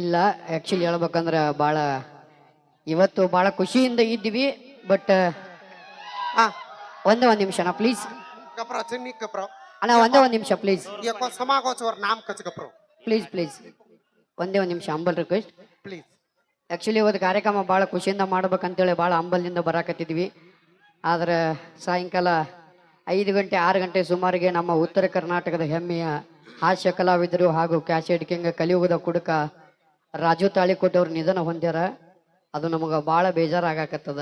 ಇಲ್ಲ ಆ್ಯಕ್ಚುಲಿ ಹೇಳ್ಬೇಕಂದ್ರೆ ಭಾಳ ಇವತ್ತು ಭಾಳ ಖುಷಿಯಿಂದ ಇದ್ದೀವಿ ಬಟ್ ಹಾ ಒಂದೇ ಒಂದು ನಿಮಿಷನ ಪ್ಲೀಸ್ ಕಪ್ರ ಚಿನ್ನಿ ಕಪ್ರ. ಅಣ್ಣ ಒಂದೇ ಒಂದು ನಿಮಿಷ ಪ್ಲೀಸ್ ಯಾಕೋ ಸಮಾಗೋಚವರ್ ನಾಮ್ ಕಚ್ ಕಪ್ರ. ಪ್ಲೀಸ್ ಪ್ಲೀಸ್ ಒಂದೇ ಒಂದು ನಿಮಿಷ ಅಂಬಲ್ ರಿಕ್ವೆಸ್ಟ್ ಪ್ಲೀಸ್ ಆ್ಯಕ್ಚುಲಿ ಇವತ್ತು ಕಾರ್ಯಕ್ರಮ ಭಾಳ ಖುಷಿಯಿಂದ ಮಾಡ್ಬೇಕಂತೇಳಿ ಭಾಳ ಅಂಬಲ್ದಿಂದ ಬರಾಕತ್ತಿದ್ವಿ. ಆದ್ರೆ ಸಾಯಂಕಾಲ ಐದು ಗಂಟೆ ಆರು ಗಂಟೆ ಸುಮಾರಿಗೆ ನಮ್ಮ ಉತ್ತರ ಕರ್ನಾಟಕದ ಹೆಮ್ಮೆಯ ಹಾಸ್ಯ ಕಲಾವಿದರು ಹಾಗೂ ಕ್ಯಾಸೆಟ್ ಕಿಂಗ್ ಕಲಿಯುಗದ ಕುಡುಕ ರಾಜು ತಾಳಿಕೋಟವ್ರು ನಿಧನ ಹೊಂದ್ಯಾರ. ಅದು ನಮಗೆ ಭಾಳ ಬೇಜಾರಾಗಕತ್ತದ.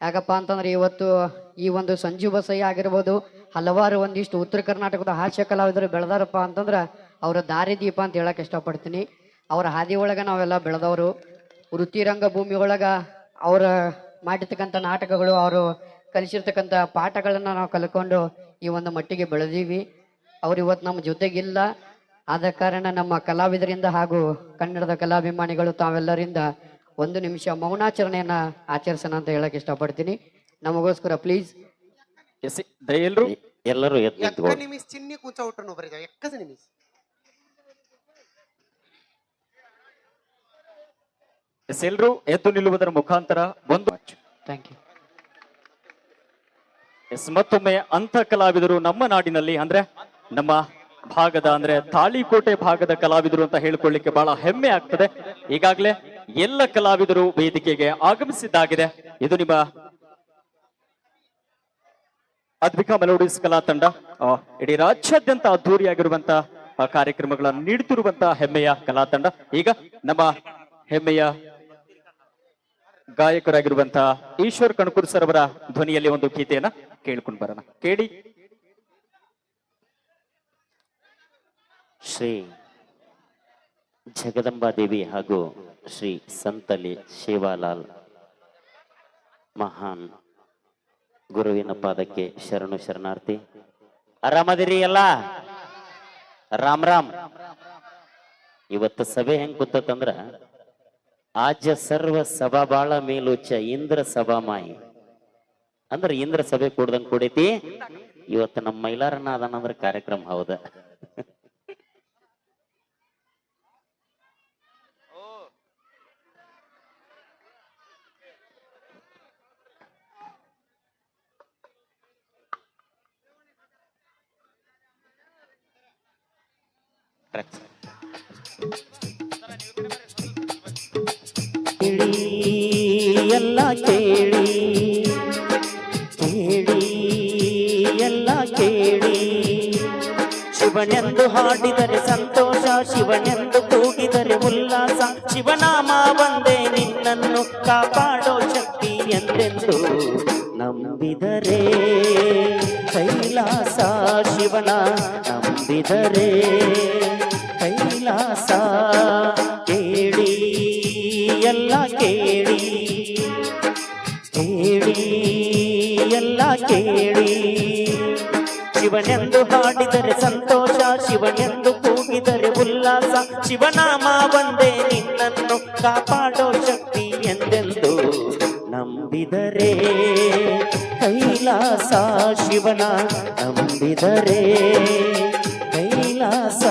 ಯಾಕಪ್ಪ ಅಂತಂದ್ರೆ ಇವತ್ತು ಈ ಒಂದು ಸಂಜು ಬಸಯ್ಯ ಆಗಿರ್ಬೋದು, ಹಲವಾರು ಒಂದಿಷ್ಟು ಉತ್ತರ ಕರ್ನಾಟಕದ ಹಾಸ್ಯ ಕಲಾವಿದರು ಬೆಳೆದಾರಪ್ಪ ಅಂತಂದ್ರೆ ಅವರ ದಾರಿದೀಪ ಅಂತ ಹೇಳಕ್ಕೆ ಇಷ್ಟಪಡ್ತೀನಿ. ಅವರ ಹಾದಿ ಒಳಗೆ ನಾವೆಲ್ಲ ಬೆಳೆದವರು. ವೃತ್ತಿರಂಗ ಭೂಮಿ ಒಳಗ ಅವರ ಮಾಡಿರ್ತಕ್ಕಂಥ ನಾಟಕಗಳು, ಅವರು ಕಲಿಸಿರ್ತಕ್ಕಂಥ ಪಾಠಗಳನ್ನು ನಾವು ಕಲ್ಕೊಂಡು ಈ ಒಂದು ಮಟ್ಟಿಗೆ ಬೆಳೆದೀವಿ. ಅವ್ರು ಇವತ್ತು ನಮ್ಮ ಜೊತೆಗಿಲ್ಲ. ಆದ ಕಾರಣ ನಮ್ಮ ಕಲಾವಿದರಿಂದ ಹಾಗೂ ಕನ್ನಡದ ಕಲಾಭಿಮಾನಿಗಳು ತಾವೆಲ್ಲರಿಂದ ಒಂದು ನಿಮಿಷ ಮೌನಾಚರಣೆಯನ್ನ ಆಚರಿಸೋಣ ಅಂತ ಹೇಳಕ್ ಇಷ್ಟಪಡ್ತೀನಿ. ನಮಗೋಸ್ಕರ ಪ್ಲೀಸ್. ಎಸಿ ದಯಲ್ರು. ಎಲ್ಲರೂ ಎದ್ದು ಎಕ್ಕ ನಿಂತ್ಕೊಳ್ಳಿ ನಿಮಿಷ ಚಿನ್ನಿ ಕುಂಚ ಬರೀ ಎಕ್ಕದ ನಿಮಿಷ. ಎಸ್ ಎಲ್ರು ಎದ್ದು ನಿಲ್ಲುವುದರ ಮುಖಾಂತರ ಒಂದು ಥ್ಯಾಂಕ್ ಯು ಎಸ್ ಮತ್ತೊಮ್ಮೆ ಅಂತ ಕಲಾವಿದರು ನಮ್ಮ ನಾಡಿನಲ್ಲಿ ಅಂದ್ರೆ ನಮ್ಮ ಭಾಗದ ಅಂದ್ರೆ ತಾಳಿಕೋಟೆ ಭಾಗದ ಕಲಾವಿದರು ಅಂತ ಹೇಳ್ಕೊಳ್ಳಿಕ್ಕೆ ಬಹಳ ಹೆಮ್ಮೆ ಆಗ್ತದೆ. ಈಗಾಗಲೇ ಎಲ್ಲ ಕಲಾವಿದರು ವೇದಿಕೆಗೆ ಆಗಮಿಸಿದ್ದಾಗಿದೆ. ಇದು ನಿಮ್ಮ ಅದ್ವಿಕಾ ಮೆಲೋಡಿಸ್ ಕಲಾ ತಂಡ. ಇಡೀ ರಾಜ್ಯಾದ್ಯಂತ ಅದ್ದೂರಿಯಾಗಿರುವಂತ ಕಾರ್ಯಕ್ರಮಗಳನ್ನು ನೀಡುತ್ತಿರುವಂತಹ ಹೆಮ್ಮೆಯ ಕಲಾ ತಂಡ. ಈಗ ನಮ್ಮ ಹೆಮ್ಮೆಯ ಗಾಯಕರಾಗಿರುವಂತಹ ಈಶ್ವರ್ ಕಣಕೂರ್ ಸರ್ ಅವರ ಧ್ವನಿಯಲ್ಲಿ ಒಂದು ಗೀತೆಯನ್ನ ಕೇಳ್ಕೊಂಡು ಬರೋಣ. ಕೇಳಿ. ಶ್ರೀ ಜಗದಂಬಾದೇವಿ ಹಾಗೂ ಶ್ರೀ ಸಂತಲಿ ಶಿವಾಲಾಲ್ ಮಹಾನ್ ಗುರುವಿನ ಪಾದಕ್ಕೆ ಶರಣು ಶರಣಾರ್ಥಿ. ಆರಾಮದಿರಿ ಎಲ್ಲ? ರಾಮ್ ರಾಮ್. ಇವತ್ತು ಸಭೆ ಹೆಂಗ್ ಕೂತಂದ್ರ ಆಜ ಸರ್ವ ಸಭಾ ಬಾಳ ಮೇಲುಚ್ಚ ಇಂದ್ರ ಸಭಾ ಮಾಯಿ ಅಂದ್ರ ಇಂದ್ರ ಸಭೆ ಕೂಡ್ದಂಗ್ ಕೂಡೈತಿ. ಇವತ್ತು ನಮ್ಮ ಮೈಲಾರನ್ನ ಅದಾನಂದ್ರ ಕಾರ್ಯಕ್ರಮ ಹೌದ. ಕೇಳಿ ಎಲ್ಲ ಕೇಳಿ ಕೇಳಿ ಎಲ್ಲ ಕೇಳಿ ಶಿವನೆಂದು ಹಾಡಿದರೆ ಸಂತೋಷ, ಶಿವನೆಂದು ಕೂಗಿದರೆ ಉಲ್ಲಾಸ. ಶಿವನಾಮ ಒಂದೇ, ನಿನ್ನನ್ನು ಕಾಪಾಡೋ ಶಕ್ತಿ ಎಂದೆಂದು ನಂಬಿದರೆ ಕೈಲಾಸ ಶಿವನ. ನಂಬಿದರೆ ಕೈಲಾಸ ಕೇಳಿ, ಎಲ್ಲ ಕೇಳಿ. ಕೇಳಿ, ಎಲ್ಲ ಕೇಳಿ. ಶಿವನೆಂದು ಹಾಡಿದರೆ ಸಂತೋಷ, ಶಿವನೆಂದು ಕೂಗಿದರೆ ಉಲ್ಲಾಸ. ಶಿವನಾಮ ಒಂದೇ, ನಿನ್ನನ್ನು ಕಾಪಾಡೋ ಶಕ್ತಿ ಎಂದೆಂದು ನಂಬಿದರೆ ಕೈಲಾಸ ಶಿವನ. ನಂಬಿದರೆ ಕೈಲಾಸ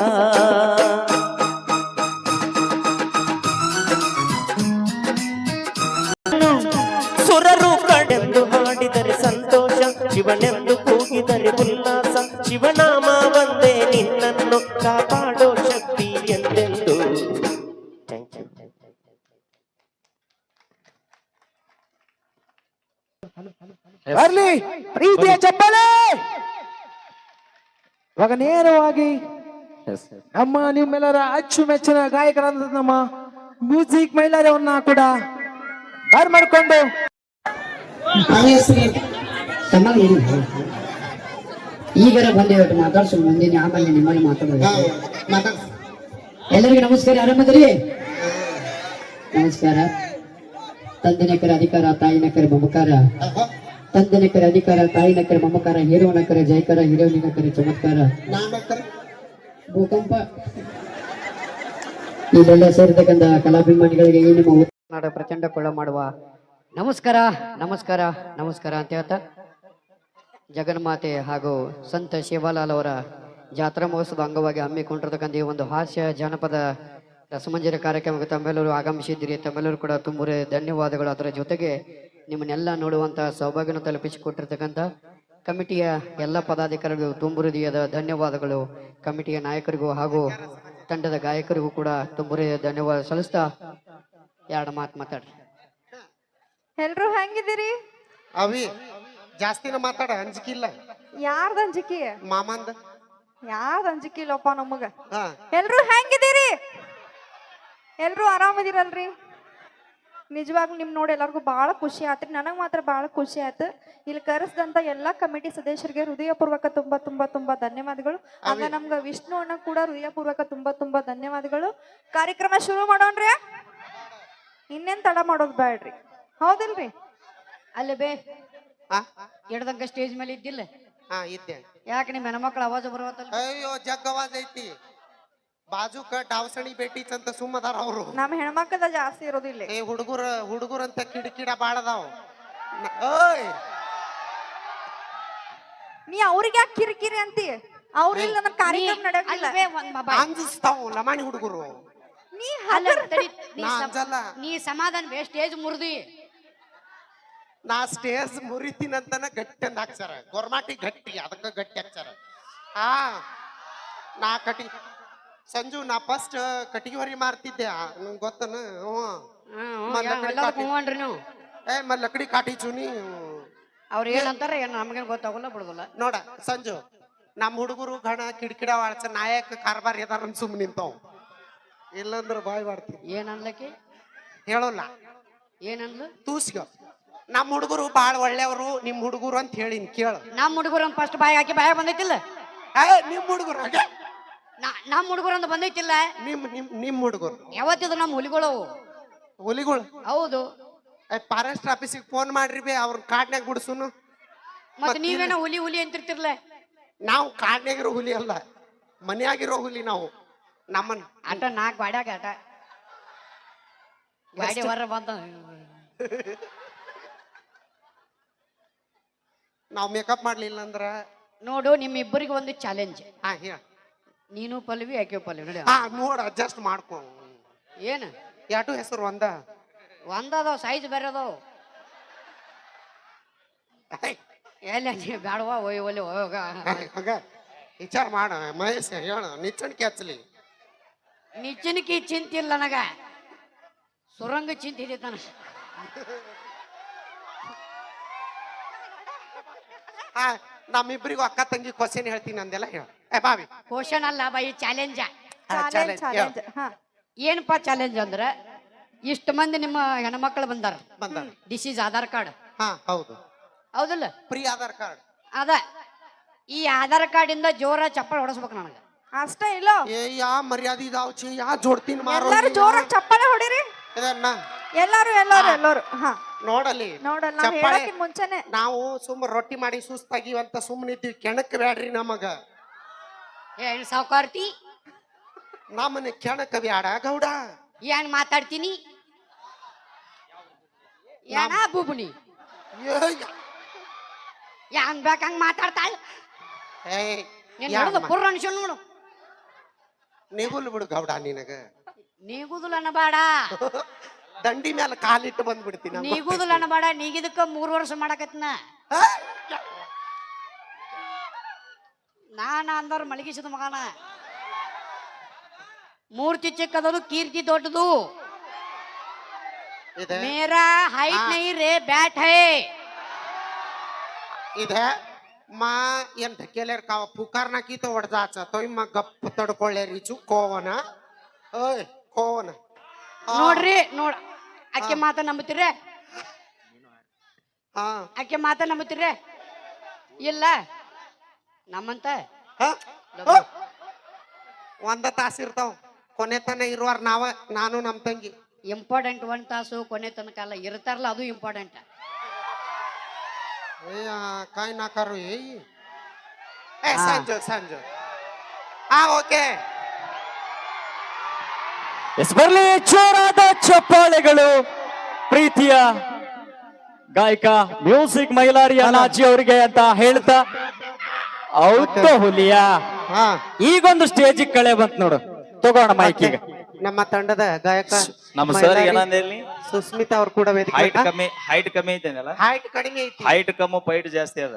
ಬರ್ಲಿ ಪ್ರೀತಿಯ ಚಪ್ಪಲೆ! ಇವಾಗ ನೇರವಾಗಿ ನಮ್ಮ ನಿಮ್ಮೆಲ್ಲರ ಅಚ್ಚುಮೆಚ್ಚಿನ ಗಾಯಕರಾದ ನಮ್ಮ ಮ್ಯೂಸಿಕ್ ಮೈಲಾರವನ್ನ ಕೂಡ ಬಾರ್ ಮಾಡ್ಕೊಂಡು. ಈಗರ ಬಂದೆ ಒಟ್ಟು ಮಾತಾಡ್ಸು ಮುಂದಿನ ಆಮೇಲೆ ನಿಮ್ಮಲ್ಲಿ ಮಾತಾಡೋದು ಮಾತಾಡ ಎಲ್ಲರಿಗೂ ನಮಸ್ಕಾರ ಆರಂಭದಲ್ಲಿ. ನಮಸ್ಕಾರ. ತಂದೆನಕರ ಅಧಿಕಾರ ತಾಯಿನಕರ ಮಮಕಾರ. ತಂದೆನಕರ ಅಧಿಕಾರ ತಾಯಿನಕರ ಮಮಕಾರ ಹೀರೋನಕರ ಜಯಕರ ಹೀರೋನಿನಕರ ಚಮತ್ಕಾರ. ನಾಮಕರ ಭೂಕಂಪ. ಇಲ್ಲೆಲ್ಲ ಸೇರಿರ್ತಕ್ಕಂಥ ಕಲಾಭಿಮಾನಿಗಳಿಗೆ ಏನು ನಾಡ ಪ್ರಚಂಡ ಕೊಳ್ಳ ಮಾಡುವ ನಮಸ್ಕಾರ ನಮಸ್ಕಾರ ನಮಸ್ಕಾರ ಅಂತ ಹೇಳ್ತಾ ಜಗನ್ಮಾತೆ ಹಾಗೂ ಸಂತ ಶಿವಲಾಲ್ ಅವರ ಜಾತ್ರಾ ಮಹೋತ್ಸವದ ಅಂಗವಾಗಿ ಹಮ್ಮಿಕೊಂಡಿರ್ತಕ್ಕಂಥ ಈ ಒಂದು ಹಾಸ್ಯ ಜಾನಪದ ರಸಮಂಜರಿ ಕಾರ್ಯಕ್ರಮಕ್ಕೆ ತಮ್ಮೆಲ್ಲರೂ ಆಗಮಿಸಿದ್ದೀರಿ. ತಮ್ಮೆಲ್ಲರೂ ಕೂಡ ತುಂಬುರೆ ಧನ್ಯವಾದಗಳು. ಅದರ ಜೊತೆಗೆ ನಿಮ್ಮನ್ನೆಲ್ಲ ನೋಡುವಂತಹ ಸೌಭಾಗ್ಯನ ತಲುಪಿಸಿಕೊಟ್ಟಿರ್ತಕ್ಕಂಥ ಕಮಿಟಿಯ ಎಲ್ಲ ಪದಾಧಿಕಾರಿಗಳು ತುಂಬು ಹೃದಯದ ಧನ್ಯವಾದಗಳು. ಕಮಿಟಿಯ ನಾಯಕರಿಗೂ ಹಾಗೂ ತಂಡದ ಗಾಯಕರಿಗೂ ಕೂಡ ತುಂಬುರೆ ಧನ್ಯವಾದ ಸಲ್ಲಿಸ್ತಾ ಎರಡು ಮಾತು ಮಾತಾಡ್ರಿ. ಎಲ್ರು ಹೆಂಗಿದ್ದೀರಿ? ಅವಿ ಜಾಸ್ತಿನ ಮಾತಾಡ ಅಂಜಿಕೆ ಇಲ್ಲ. ಯಾರ್ದ ಅಂಜಿಕೆ? ಮಾಮಂದ. ಯಾರ್ದ ಅಂಜಿಕೆ ಇಲ್ಲಪ್ಪ ನಮಗ? ಎಲ್ರು ಹೆಂಗಿದ್ದೀರಿ? ಎಲ್ರು ಆರಾಮದಿರಲ್ರಿ ನಿಜವಾಗ್ಲೂ ನಿಮ್ ನೋಡಿ ಎಲ್ಲರಿಗೂ ಬಹಳ ಖುಷಿ ಆತ್ರಿ. ನನಗ್ ಮಾತ್ರ ಬಹಳ ಖುಷಿ ಆಯ್ತು. ಇಲ್ಲಿ ಕರೆಸಿದಂತ ಎಲ್ಲಾ ಕಮಿಟಿ ಸದಸ್ಯರಿಗೆ ಹೃದಯಪೂರ್ವಕ ತುಂಬಾ ತುಂಬಾ ತುಂಬಾ ಧನ್ಯವಾದಗಳು. ಆಗ ನಮ್ಗ ವಿಷ್ಣು ಅಣ್ಣ ಕೂಡ ಹೃದಯಪೂರ್ವಕ ತುಂಬಾ ತುಂಬಾ ಧನ್ಯವಾದಗಳು. ಕಾರ್ಯಕ್ರಮ ಶುರು ಮಾಡೋಣ್ರಿ? ಇನ್ನೇನ್ ತಡ ಮಾಡೋದ್ ಬೇಡ್ರಿ ಹೌದಿಲ್ರಿ ಅಲ್ಲೇ ಬೇ. ಆ ಎಡ್ದಂಗ ಸ್ಟೇಜ್ ಮೇಲೆ ಇದ್ದಿಲ್ಲ? ಹಾ ಇದ್ದೆ. ಯಾಕೆ ನಿಮ್ಮ ಹೆಣ್ಮಕ್ಳ ಅವಾಜ್ ಬರುವತ್ತಲ್ಲ ಅಯ್ಯೋ ಜಗ್ ಐತಿ ಬಾಜುಕ ಡಾವಸಣಿ ಭೇಟಿ ಅಂತ ಸುಮ್ಮದಾರ ಅವರು. ನಮ್ಮ ಹೆಣ್ಮಕ್ಕದ ಜಾಸ್ತಿ ಇರೋದಿಲ್ಲ. ಏ ಹುಡುಗರ ಹುಡುಗರಂತ ಕಿಡಿಕಿಡ ಬಾಳ ಅದಾವ ನ- ಓಯ್! ನೀ ಅವ್ರಿಗೆ ಯಾಕೆ ಕಿರಿಕಿರಿ ಅಂತಿ? ಅವ್ರಿಲ್ಲ ನಮ್ಮ ಕಾರ್ಯಕ್ರಮ ನಡೆಯಲ್ಲ ಅಲ್ಲವೇ ಒಂದ್ ಮೊಬೈಲ್ ಅಂಜಿಸ್ತಾವ ಲಮಾಣಿ ಹುಡುಗರು. ನೀ ಅಲ್ಲ ತಡಿ, ನೀ ನಾ ಸಮ- ಅಂಜಲ್ಲ. ನೀ ಸಮಾಧಾನ ಬೇ ಸ್ಟೇಜ್ ಮುರಿದಿ. ನಾ ಸ್ಟೇಜ್ ಮುರಿತೀನಂತನ ಗಟ್ಟಿ ಅಂತ ಹಾಕ್ಸಾರ ಗೊರ್ಮಾಟಿ ಗಟ್ಟಿ ಅದಕ್ಕ ಗಟ್ಟಿ ಹಾಕ್ಸಾರ ಹಾ ನಾ ಕಟಿ ಸಂಜು ನಾ ಫಸ್ಟ್ ಕಟ್ಟಿಗೆ ಹೊರಿ ಮಾರ್ತಿದ್ದೆ. ನಂಗೆ ಗೊತ್ತನ? ಹ್ಞೂ. ಮತ್ತ್ ಲಕಡಿ ಎಲ್ಲದಕ್ಕೂ ಕಾಟಿ. ಹೂವನ್ರಿ ನೀವು. ಏ ಮ ಲಕಡಿ ಕಾಟಿ ಚೂನಿ. ಅವ್ರು ಏನಂತಾರೆ ಏನು ನಮಗೇನು ಗೊತ್ತಾಗಲ್ಲ ಬಿಡುದಿಲ್ಲ. ನೋಡ ಸಂಜು ನಮ್ಮ ಹುಡುಗರು ಗಣ ಕಿಡಿಕಿಡ ವಾಳ್ಸ ನಾಯಕ ಕಾರ್ಬಾರ್ ಇದಾರ ಸುಮ್ ನಿಂತಾವ್. ಇಲ್ಲಂದ್ರ ಬಾಯ್ ಮಾಡ್ತೀನಿ ಏನ್ ಅನ್ಲಕ್ಕಿ ಹೇಳೋಲ್ಲ. ಏನಂದ್ಲು? ತೂಸ್ಗ ನಮ್ಮ ಹುಡುಗರು ಬಾಳ ಒಳ್ಳೆಯವರು ನಿಮ್ಮ ಹುಡುಗರು ಅಂತ ಹೇಳಿನ್ ಕೇಳು. ನಮ್ಮ ಹುಡುಗರು ಫಸ್ಟ್ ಬಾಯಿ ಹಾಕಿ ಬಾಯ ಬಂದೈತಿಲ್ಲ? ಏ ನಿಮ್ಮ ಹುಡುಗರು ಹಾಗೆ. ನಮ್ಮ ಹುಡುಗರು ಅಂತ ಬಂದೈತಿಲ್ಲ? ನಿಮ್ ನಿಮ್ ನಿಮ್ ಹುಡುಗರು. ಯಾವತ್ತಿದ್ರು ನಮ್ಮ ಹುಲಿಗಳು ಹುಲಿಗಳು? ಹೌದು. ಫಾರೆಸ್ಟ್ ಆಫೀಸಿಗೆ ಫೋನ್ ಮಾಡ್ರಿ ಬೇ ಅವ್ರ ಕಾಡ್ನ್ಯಾಗ ಬಿಡ್ಸುನು. ಮತ್ತೆ ನೀವೇನ ಹುಲಿ ಹುಲಿ ಅಂತಿರ್ತಿರ್ಲ? ನಾವು ಕಾಡ್ನ್ಯಾಗಿರೋ ಹುಲಿ ಅಲ್ಲ. ಮನೆಯಾಗಿರೋ ಹುಲಿ ನಾವು. ನಮ್ಮನ್ನ ಆಟ ನಾಲ್ಕು ಗಾಡ್ಯಾಗ ಆಟ. ಗಾಡಿ ಹೊರ ಬಂದ ನಾವು ಮೇಕಪ್ ಮಾಡ್ಲಿಲ್ಲ ಅಂದ್ರ ನೋಡು ನಿಮ್ಮಿಬ್ಬರಿಗೆ ಒಂದು ಚಾಲೆಂಜ್ ಹಾ ಹೇಳ. ನೀನು ಪಲ್ವಿ ಆಕೆ ಪಲ್ವಿ? ನೋಡಿ. ಹಾ ನೋಡ ಅಡ್ಜಸ್ಟ್ ಮಾಡ್ಕೊ. ಏನು? ಎರಡು ಹೆಸರು ಒಂದ? ಒಂದದಾವ ಸೈಜ್ ಬೇರೆ ಅದಾವ ಹೇ, ಎಲ್ಲಿ ನೀ ಬ್ಯಾಡವಾ ಒಯ್ ಒಲೆ ಹೋಗ. ಹಂಗ. ವಿಚಾರ ಮಾಡ ಮಹೇಶ್ ಹೇಳ ನಿಚ್ಚಣಿಕೆ ಹಚ್ಚಲಿ. ನಿಚ್ಚನಿಕೆ ಚಿಂತಿಲ್ಲ ನನಗ. ಸುರಂಗ ಚಿಂತಿದೆ ತನ. ನಮ್ಮಿಬ್ರಿಗೂ ಅಕ್ಕ ತಂಗಿ ಕ್ವಶನ್ ಹೇಳ್ತೀನಿ ಅಂದೆಲ್ಲ ಹೇಳ. ಏ ಬಾವಿ ಕ್ವಶನ್ ಅಲ್ಲ ಬೈ ಚಾಲೆಂಜ ಚಾಲೆಂಜ್ ಹಾ ಏನಪ್ಪಾ ಚಾಲೆಂಜ್ ಅಂದ್ರ ಇಷ್ಟು ಮಂದಿ ನಿಮ್ಮ ಹೆಣ್ಮಕ್ಳು ಬಂದಾರ. ಬಂದ ದಿಸ್ ಈಸ್ ಆಧಾರ್ ಕಾರ್ಡ್ ಹಾ ಹೌದು. ಹೌದಲ್ಲ? ಫ್ರೀ ಆಧಾರ್ ಕಾರ್ಡ್ ಅದ. ಈ ಆಧಾರ್ ಕಾರ್ಡ್ ಇಂದ ಜೋರ ಚಪ್ಪಲ್ ಹೊಡಸ್ಬೇಕು ನನಗೆ. ಅಷ್ಟೇ ಇಲ್ಲ? ಏ ಯಾ ಮರ್ಯಾದೆ ಇದಾವ್ ಚಿ ಯಾ ಜೋಡ್ತೀನಿ ಮಾರೋ ಎಲ್ಲಾರು ಜೋರ ಚಪ್ಪಾಳೆ ಹೊಡಿರಿ. ಇದನ್ನ. ಎಲ್ಲಾರು ಎಲ್ಲಾರು ಎಲ್ಲರೂ ಹಾ. ನೋಡಲಿ. ನೋಡಲ್ಲ ನಾವ್ ಚಪ್ಪಾಳೆ. ಹೇಳಕ್ಕಿನ್ ಮುಂಚೆನೆ. ನಾವು ಸುಮ್ಮ ರೊಟ್ಟಿ ಮಾಡಿ ಸುಸ್ತಾಗಿವಂತ ಸುಮ್ಮನಿದ್ದೀವಿ ಕೆಣಕ್ ಬೇಡ್ರಿ ನಮಗ. ಏನ್ ಸಾವುಕಾರ್ತಿ. ನಮ್ಮನ್ನ ಕೆಣಕ ಬ್ಯಾಡ ಗೌಡ. ಏನ್ ಮಾತಾಡ್ತೀನಿ? ಏನ ಬುಬ್ನಿ? ಏನ್ ಬೇಕಂಗ್ ಮಾತಾಡ್ತಾಳ? ಏಯ್, ನೀನ್ ಯಾ ನೋಡುದು ಮ- ಪುರ್ರ ಅನ್ಸಲ್ ನೋಡು. ನಿಗುಲ್ ಬಿಡು ಗೌಡ ನಿನಗ. ನೀಗುದಿಲ್ಲ ಅನಬೇಡ ದಂಡಿ ಮ್ಯಾಲ ಕಾಲಿಟ್ಟು ಬಂದ್ಬಿಡ್ತೀನಿ ನಂಗ್ ನೀಗುದಿಲ್ಲ ಅನಬೇಡ ನೀಗಿದಕ್ಕ ಮೂರ್ ವರ್ಷ ಮಾಡಕತ್ನ. ನಾನ ಅಂದವ್ರು ಮಲಗಿಸಿದ ಮಗನ. ಮೂರ್ತಿ ಚಿಕ್ಕದದು ಕೀರ್ತಿ ದೊಡ್ಡದು. ಇದೆ. ಮೇರಾ ಹೈಟ್ ನೈ ರೇ ಬ್ಯಾಟ್ ಹೈ. ಇದೆ. ಮಾ ಏನ್ ಧಕ್ಕೆಲೇರ್ ಕಾವ ಪುಕಾರ್ನ ಕೀತ ಹೊಡ್ದಾಚ ತೊಯ್ ಮ ಗಪ್ ತಡ್ಕೊಳ್ಳೆ ರೀಚು ಕೋವನ. ಓಯ್ ಕೋವನ. ನೋಡ್ರಿ ನೋಡು ಆಕೆ ಮಾತ ನಂಬುತ್ತೀರ ಹಾ ಅಕ್ಕೆ ಮಾತ ನಂಬುತ್ತೀರ ಇಲ್ಲ. ನಮ್ಮಂತ? ಒಂದ ತಾಸ ಇರ್ತಾವ. ಕೊನೆ ತನ ಇರುವಾರ ನಾವ ನಾನು ನಮ್ಮ ತಂಗಿ. ಇಂಪಾರ್ಟೆಂಟ್ ಒಂದ್ ತಾಸು ಕೊನೆ ತನಕ ಅಲ್ಲ. ಇರ್ತಾರಲ್ಲ ಅದು ಇಂಪಾರ್ಟೆಂಟ್ ಕಾಯಿ ಕಾಯ್ ನಾಕಾರು ಏಯ್ ಏ. ಸಂಜು ಸಂಜು. ಹಾ ಓಕೆ. ಎಸ್ ಬರ್ಲಿ ಜೋರಾದ ಚಪ್ಪಾಳೆಗಳು. ಪ್ರೀತಿಯ ಗಾಯಕ ಮ್ಯೂಸಿಕ್ ಮೈಲಾರಿ ಅಣ್ಣಾಜಿ ಅವರಿಗೆ ಅಂತ ಹೇಳ್ತಾ ಔತ ಹುಲಿಯ. ಹಾ. ಈಗೊಂದು ಸ್ಟೇಜ್ ಕಳೆ ಬಂತ ನೋಡು. ತಗೋಣ ಮೈಕ್ ಈಗ. ನಮ್ಮ ತಂಡದ ಗಾಯಕ ನಮ್ಮ ಸರ್ ಮೈಲಾರಿ ಏನಂದೇಳಿ ಸುಸ್ಮಿತಾ ಅವ್ರು ಕೂಡ ಹೈಟ್ ಕಮ್ಮಿ ಹೈಟ್ ಕಮ್ಮಿ ಐತೇನಲ್ಲ? ಹೈಟ್ ಕಡಿಮೆ ಐತಿ. ಹೈಟ್ ಕಮ್ಮು ಪೈಟ್ ಜಾಸ್ತಿ ಅದ.